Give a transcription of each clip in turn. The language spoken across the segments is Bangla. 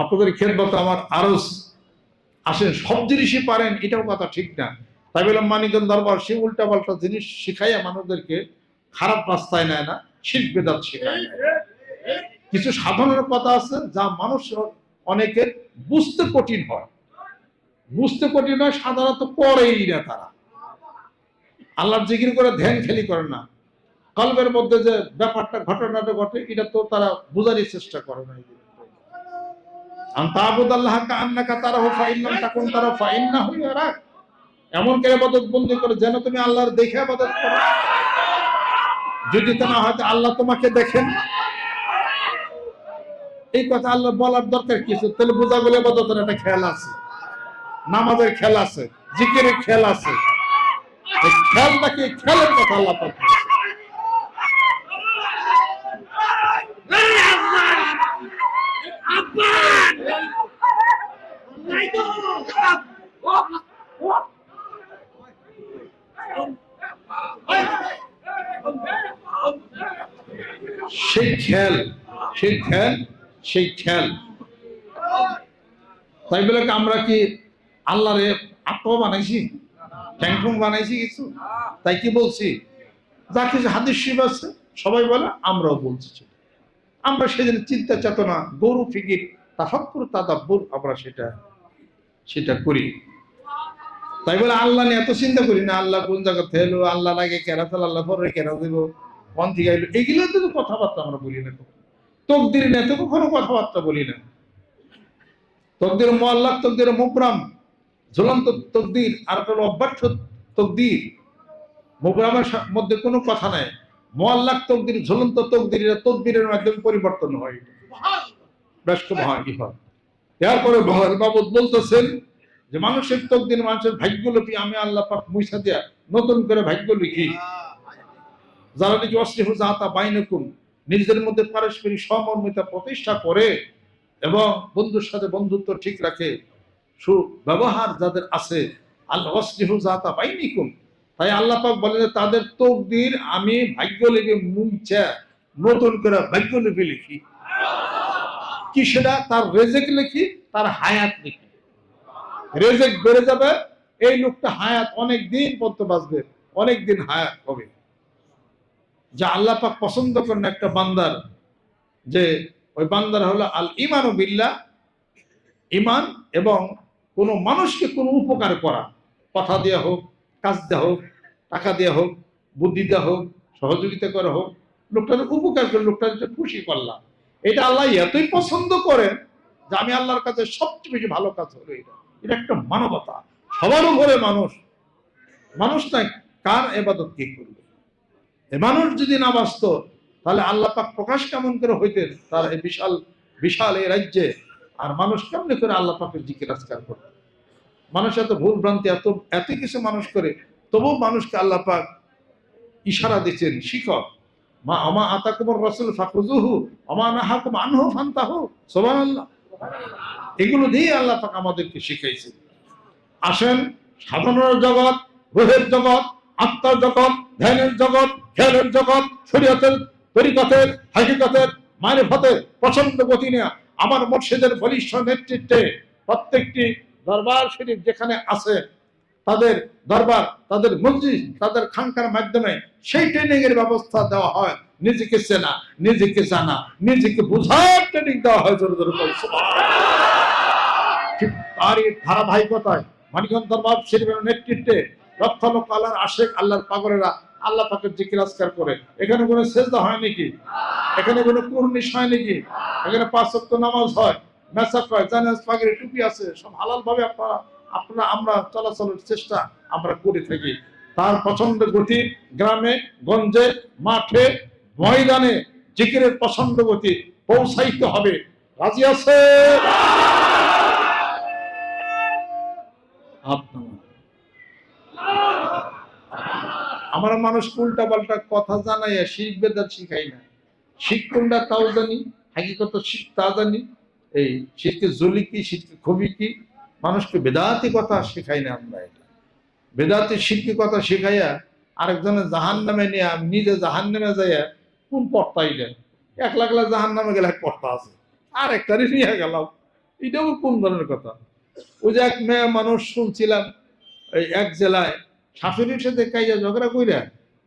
আপনাদের খেদমত আমার আরস আসেন। সব জিনিসই পারেন, এটাও কথা ঠিক না। তাই বললাম, মানিকগঞ্জ দরবার, সে উল্টা পাল্টা জিনিস শিখাইয়া মানুষদেরকে খারাপ রাস্তায় নেয় না শিল্প বেদাত শেখায় কিছু সাধারণ কথা আছে, যা মানুষ অনেকের বুঝতে কঠিন হয়। বুঝতে কঠিন হয় সাধারণত করেই না তারা। আল্লাহর জিকির করে ধ্যান খেলি করে না। কলবের মধ্যে যে ব্যাপারটা, ঘটনাটা ঘটে, এটা তো তারা বোঝারই চেষ্টা করে না এমন যদি হয়তো আল্লাহ তোমাকে আল্লাহ বলার দরকার কিছু তাহলে বোঝা গেলে আবাদতের একটা খেয়াল আছে। নামাজের খেল আছে। জিকিরের খেল আছে। এই খেলটাকে খেলের কথা আল্লাহ সেই খেল সেই খেল সেই খেল। তাই বলে আমরা কি আল্লাহরে আত্মা বানাইছি? ট্যাংটুং বানাইছি কিছু? তাই কি বলছি? যা কিছু হাদিস শিব আছে, সবাই বলে আমরাও বলছি। আমরা সেদিন চিন্তা, চেতনা গরু ফিকির তাফাক্কুর তাদাব্বুর আমরা সেটা সেটা করি। তাই বলে আল্লাহ নিয়ে এত চিন্তা করি না, আল্লাহ কোন জায়গা এলো, আল্লাহ লাগে কেরা তাহলে আল্লাহ পরে কেরা দেব, কোন থেকে এলো, এগুলো তো কথাবার্তা আমরা বলি না। তকদির নিয়ে তো কখনো কথাবার্তা বলি না। তকদির মোয়াল্লাক, তকদির মুকরাম, ঝুলন্ত তকদির আর হলো অব্যর্থ তকদির মুকরামের মধ্যে কোনো কথা নাই। মোয়াল্লাক তকদির ঝুলন্ত তকদির তকদিরের মাধ্যমে পরিবর্তন হয়। বেশ খুব হয় কি হয় এরপরে ভগবান বাবদ বলতেছেন যে মানুষের তকদিন মানুষের ভাগ্য লিখি আমি আল্লাহ পাক মুইসা দিয়া নতুন করে ভাগ্য লিখি? যারা নাকি অশ্লীল জাতা বাইনকুম নিজেদের মধ্যে পারস্পরিক সমর্মিতা প্রতিষ্ঠা করে এবং বন্ধুর সাথে বন্ধুত্ব ঠিক রাখে সুব্যবহার যাদের আছে আল্লাহ অশ্লীল জাতা বাইনিকুম তাই আল্লাহ পাক বলে যে, তাদের তকদির আমি ভাগ্য লিপি মুইচা নতুন করে ভাগ্য লিপি লিখি। কি সেটা? তার রেজেক লিখি, তার হায়াত লিখি। রেজেক বেড়ে যাবে, এই লোকটা হায়াত অনেক দিন পর্যন্ত বাঁচবে অনেক দিন হায়াত হবে। যা আল্লাহ পাক পছন্দ করেন একটা বান্দার, যে ওই বান্দার হলো আল ইমান ও বিল্লাহ। ইমান এবং কোনো মানুষকে কোনো উপকার করা। কথা দেওয়া হোক কাজ দেওয়া হোক, টাকা দেওয়া হোক, বুদ্ধি দেওয়া হোক, সহযোগিতা করা হোক, লোকটার উপকার করে, লোকটার খুশি করলাম। এটা আল্লাহ এতই পছন্দ করেন যে আমি আল্লাহর কাছে সবচেয়ে বেশি ভালো কাজ হলো এটা। এটা একটা মানবতা। সবার উপরে মানুষ। মানুষ নাই, কার এবাদত কি করবে? এ মানুষ যদি না বাঁচত, তাহলে আল্লাহ পাক প্রকাশ কেমন করে হইতেন? তার এই বিশাল বিশাল এই রাজ্যে। আর মানুষ কেমনে করে আল্লাহ পাকের জিকির আজকার করত? মানুষ এত ভুল ভ্রান্তি এত এত কিছু মানুষ করে, তবুও মানুষকে আল্লাহ পাক ইশারা দিচ্ছেন, শিখক। মা, আমা আতাকুমর রসুল ফাকুজুহু আমা নাহাকুম আনহু ফান্তাহু, সুবহানাল্লাহ। এগুলো দিয়ে আল্লাহ পাক আমাদেরকে শিখাইছে আসেন সাধারণ জগৎ, রোহের জগৎ, আত্মার জগৎ, ধ্যানের জগৎ খেয়ালের জগৎ, শরীয়তের তরিকতের, হাকিকতের, মায়ের ফতের প্রচণ্ড গতি নিয়ে। আমার মর্শিদের বলিষ্ঠ নেতৃত্বে প্রত্যেকটি দরবার শরীফ যেখানে আছে, তাদের দরবার, তাদের মসজিদ, তাদের খানকার মাধ্যমে সেই ট্রেনিং এর ব্যবস্থা দেওয়া হয়। নিজেকে চেনা, নিজেকে জানা, নিজেকে বোঝার ট্রেনিং দেওয়া হয় জোরে জোরে। ঠিক তারই ধারাবাহিকতায় মানিকগঞ্জ দরবার শরীফের নেতৃত্বে লক্ষ লক্ষ আল্লাহর আশেক, আল্লাহর পাগলেরা আল্লাহ পাকের জিকির করে। এখানে কোনো সেজদা হয় নাকি? এখানে কোনো কুর্নিশ হয় নাকি? এখানে পাঁচ নামাজ হয়। জানাজ পাগের টুপি আছে, সব আপনারা আপনারা, আমরা চলাচলের চেষ্টা আমরা করে থাকি। তার পছন্দ গতি, গ্রামে, গঞ্জে, মাঠে, ময়দানে জিকিরের গতি পৌঁছাইতে হবে। রাজি আছে? আমরা মানুষ উল্টা পাল্টা কথা জানাইয়া শিখ বেদাত শিখাই না। শিখ কোনটা তাও জানি, হাকিকত শিখ তা জানি। এই শীতকে জলি কি শীতকে খুবই কি মানুষকে বেদাতি কথা শেখাই না আমরা এটা। বেদাতি শিক্ষি কথা শেখাইয়া আরেকজনের জাহান নামে নিয়ে নিজে জাহান নামে যাইয়া কোন পর্তাইলেন এক লাখ লাখ জাহান নামে গেলে এক পর্তা আছে। আর একটারই নিয়ে গেলাম। এটাও কোন ধরনের কথা? ওই যে এক মেয়ে মানুষ শুনছিলাম, এই এক জেলায় শাশুড়ির সাথে কাইয়া ঝগড়া কইরা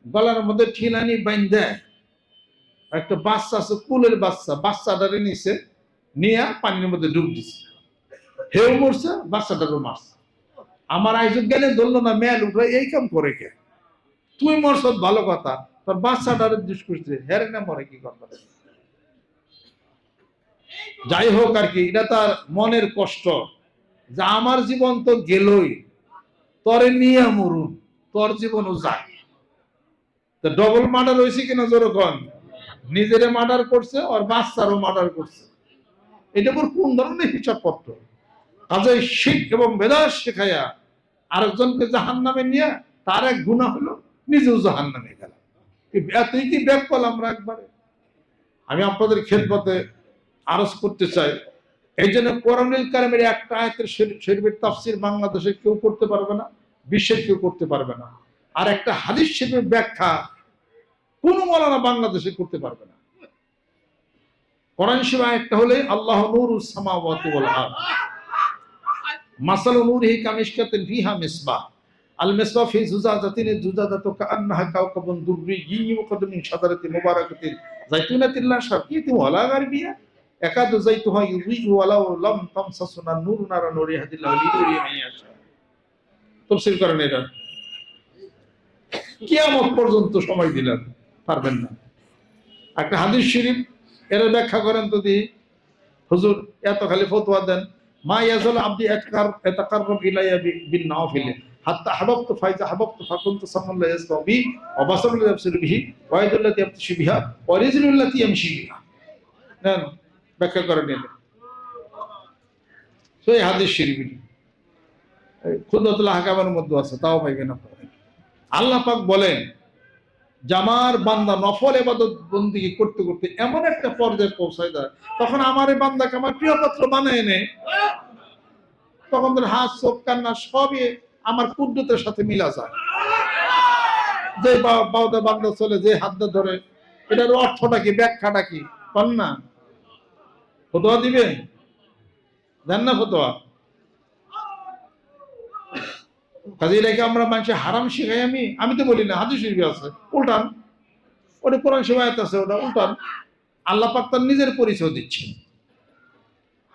গলার মধ্যে ঠিলানি বাইন দেয় একটা বাচ্চা আছে, কুলের বাচ্চা, বাচ্চাটারে নিছে। নিয়ে পানির মধ্যে ডুব দিছে। হেউ মরছে বাচ্চাটারও মারছে। আমার আইজুক জ্ঞানে ধরলো না, মেয়ে উঠে এই কাম করে কে? তুই মরছ, ভালো কথা। তোর বাচ্চাটারে দুষ করছে হেরে না মরে কি করবে? যাই হোক আর কি, এটা তার মনের কষ্ট। যে আমার জীবন তো গেলই। তরে নিয়ে মরুন, তোর জীবনও তো ডবল মার্ডার হয়েছে কিনা যেরকম নিজেরে মার্ডার করছে আর বাচ্চারও মার্ডার করছে। এটা পর কোন ধরনের হিসাবপত্র? কাজে শিখ এবং বেদাস শেখাইয়া আরেকজনকে জাহান নামে নিয়ে তার এক গুণা হলো নিজেও জাহান নামে গেল এতই কি ব্যাক করলাম আমরা একবারে? আমি আপনাদের খেদমতে আরজ করতে চাই, এই জন্য কোরআনুল কারিমের একটা আয়াতের শরী- শরীফের তাফসির বাংলাদেশে কেউ করতে পারবে না বিশ্বের কেউ করতে পারবে না। আর একটা হাদিস শরীফের ব্যাখ্যা কোন মৌলানা বাংলাদেশে করতে পারবে না। কোরআন শিবা একটা হলে আল্লাহ নূরুস সামাওয়াতি ওয়াল আরদ। মাসালু ফিহা মিসবাহ আল মিসবাহ ফি জুজাজাতিন জুজাজাতু কাআন্নাহা কাওকাবুন দুররিয়্যিন মুকাদ্দাম মিন শাজারাতিন মুবারাকাতিন। লা ওয়ালা গারবিয়া। একাদু যাইতুহা ইউযিউ ওয়ালাউ লাম তামসাসুনা নূরুন আলা নূরি হাদিল্লাহু লিনুরি মান ইয়াশা। তাফসীর করেন এটা কিয়ামত পর্যন্ত সময় দিলেন, পারবেন না। একটা হাদিস শরীফ এর ব্যাখ্যা করেন যদি। হুজুর, এত খালি ফতোয়া দেন। মা ইয়াজাল আব্দি এতকার এতাকাররব ইলাইয়া বিন নাওফিল। হাত্তা হাবাবতু ফাইজা হাবাবতু ফাকুনতু সামাল্লা ইয়াসমাউ বি ওয়া বাসারুল্লাহ ইয়াবসিরু বিহি ওয়া ইয়াদুল্লাতি ইয়াবতিশু বিহা ওয়া রিজলুল্লাতি ইয়ামশি বিহা। নেন, ব্যাখ্যা করে নিলেন তো এই হাদিস শরীফ খুদরতুল হাকামের মধ্যে আছে, তাও পাইবেন আপনারা। আল্লাহ পাক বলেন জামার বান্দা নফল এবাদত বন্দিগি করতে করতে এমন একটা পর্যায়ে পৌঁছায় যায়, তখন আমার এই বান্দাকে আমার প্রিয় পাত্র বানায় নে তখন তোর হাত, চোখ, কান্না সবই আমার কুদ্দুতের সাথে মিলা যায়। যে বাউদা বান্দা চলে, যে হাতটা ধরে এটার অর্থটা কি, ব্যাখ্যাটা কি? পান না? ফতোয়া দিবে? দেন না ফতোয়া? কাজে এটাকে আমরা মানুষের হারাম শিখাই আমি আমি তো বলি না হাদিস শরীফে আছে উল্টান ওটা কোরআন সেবায়ত আছে ওটা উল্টান আল্লাহ পাক তার নিজের পরিচয় দিচ্ছে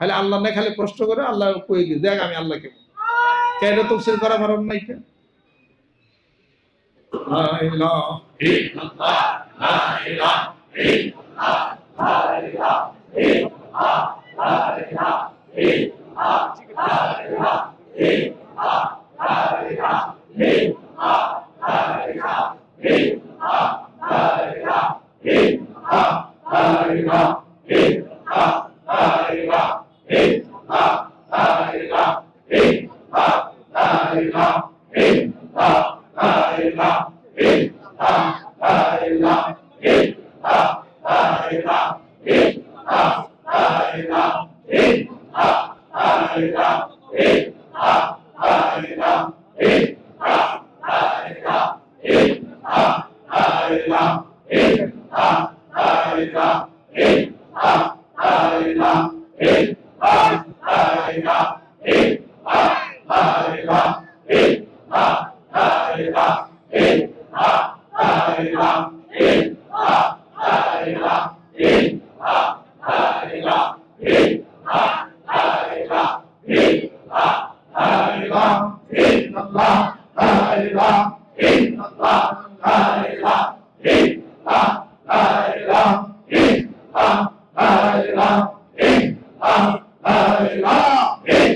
খালি আল্লাহ না খালি প্রশ্ন করে আল্লাহ কয়ে দিয়ে দেখ আমি আল্লাহকে কেন তফসিল করা পারেন নাই কেন লা ইলাহা ইল্লাল্লাহ, লা ইলাহা ইল্লাল্লাহ, লা ইলাহা ইল্লাল্লাহ, লা ইলাহা ইল্লাল্লাহ, লা ইলাহা ইল্লাল্লাহ, লা ইলাহা ইল্লাল্লাহ, লা ইলাহা ইল্লাল্লাহ, লা ইলাহা ইল্লাল্লাহ, লা ইলাহা ইল্লাল্লাহ, লা ইলাহা ইল্লাল্লাহ, লা ইলাহা ইল্লাল্লাহ, Amen. Okay.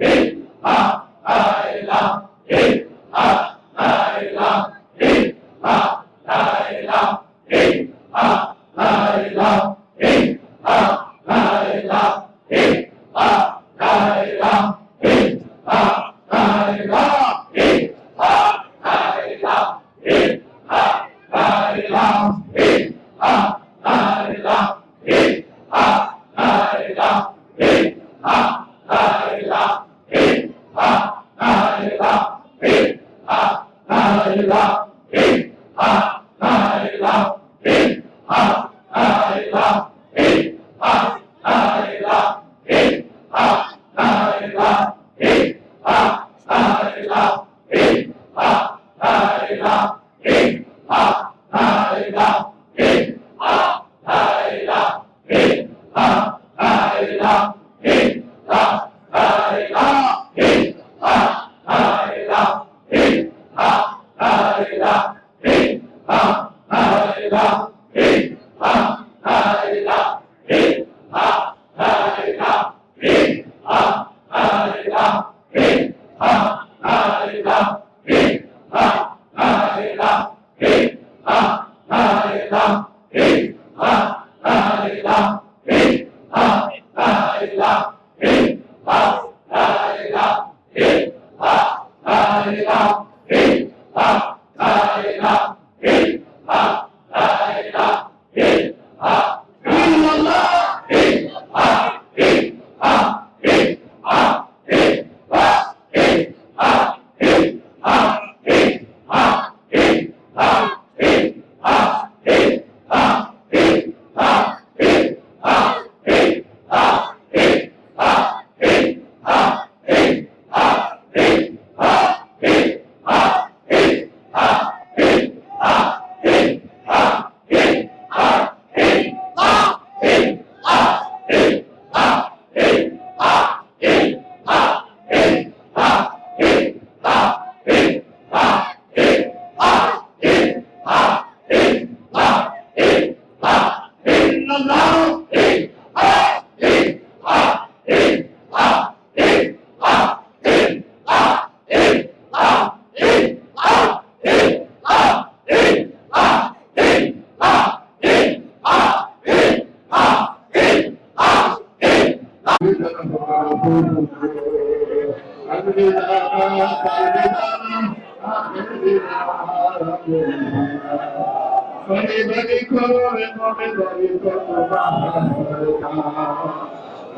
Ei, ah! Amen. Eh, ah, ah, eh, ah, ah.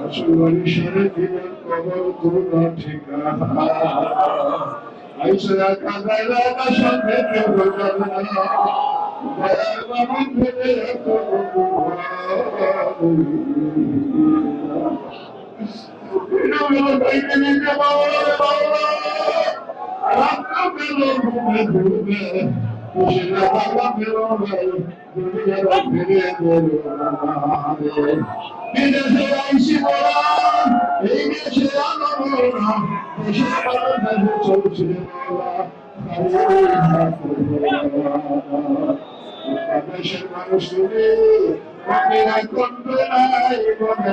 আসলে দিনের কবর কোনো ঠিকানা আইসা কাঁদায় লাগা সঙ্গে কেউ যাবে বাবা ফেলে এত বিদেশে আইসি বলা এই দেশে আনন্দ দেশে পালাতে চলছে দেশের মানুষ তুমি করবে নাই মনে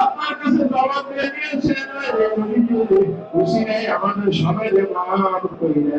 আপনার কাছে জবাব দিয়ে দিয়েছেন খুশি নেই আমাদের সবাই মাফ করি না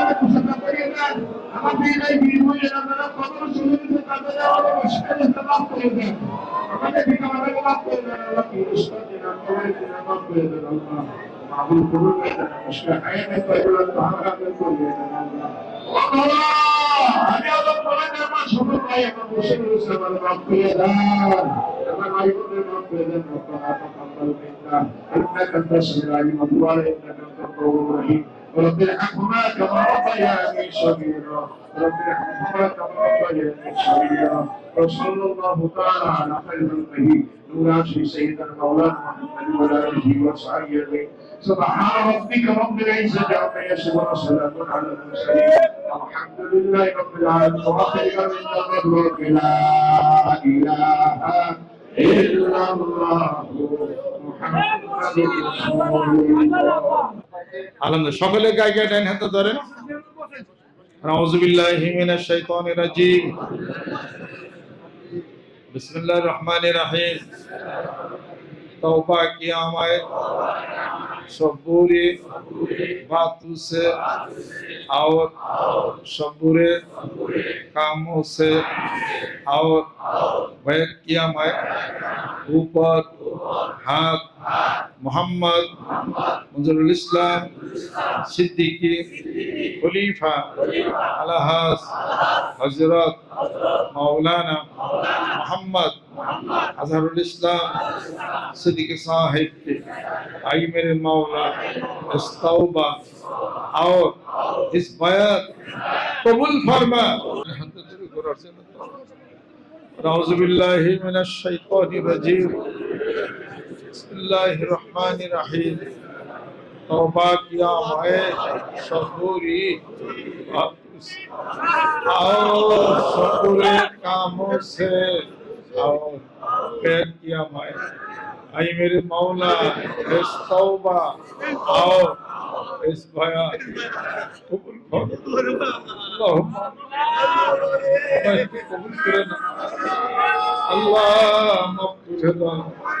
আমাদের এই বিনিময়ে আপনারা কবর সুযোগ তাদের আমাদের মুশকিল মাফ করে দেন আমাদের ঠিক আমাদের মাফ করে দেন আল্লাহ কি রুশকা দিন আমাদের দিন মাফ করে দেন আল্লাহ মাহবুব কবুল করে দেন মুশকিল হায়াতে তৈবা তাহারা করে দেন আল্লাহ ও আল্লাহ আমি আল্লাহ বলে দেন আমার সকল ভাই আমার মুশকিল রয়েছে আমার মাফ করে দেন আমার ভাই বোনদের মাফ করে দেন রব্বানা رب ارحمهما كما ربياني صغيرا رب ارحمهما كما ربياني صغيرا وصلى الله تعالى على خير القديم نوراشي سيدنا مولانا محمد وعلى اله وصحبه سبحان ربك رب العزه عما يصفون وسلام على المرسلين الحمد لله رب العالمين واخر من رب لا اله الا الله محمد رسول الله আলহামদুলিল্লাহ সকলে গায়ে গায়ে ডাইন হাতে ধরেন আউযু বিল্লাহি মিনাশ শাইতানির রাজিম বিসমিল্লাহির রহমানির রহিম तौबा किया हमारे सब बुरी बातों से और सब बुरे कामों से और बैठ किया मैं ऊपर हाथ محمد منظر الاسلام، صدیقی، خلیفہ আলাহাস حضرت، مولانا محمد، اظہر الاسلام، صدیق صاحب آئی میرے مولا، اس توبہ اور اس بیعت قبول فرما۔ اعوذ باللہ من الشیطان الرجیم۔ बिस्मिल्लाहिर्रहमानिर्रहीम तौबा किया मैं शहूरी आओ शहूरे कामों से आओ पैर किया मैं आई मेरे मौला इस तौबा आओ इस भया कबूल करो अल्लाह कबूल करे ना अल्लाह मफूर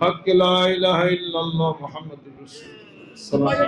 হক লা ইলাহা ইল্লাল্লাহ মুহাম্মাদুর রাসূলুল্লাহ।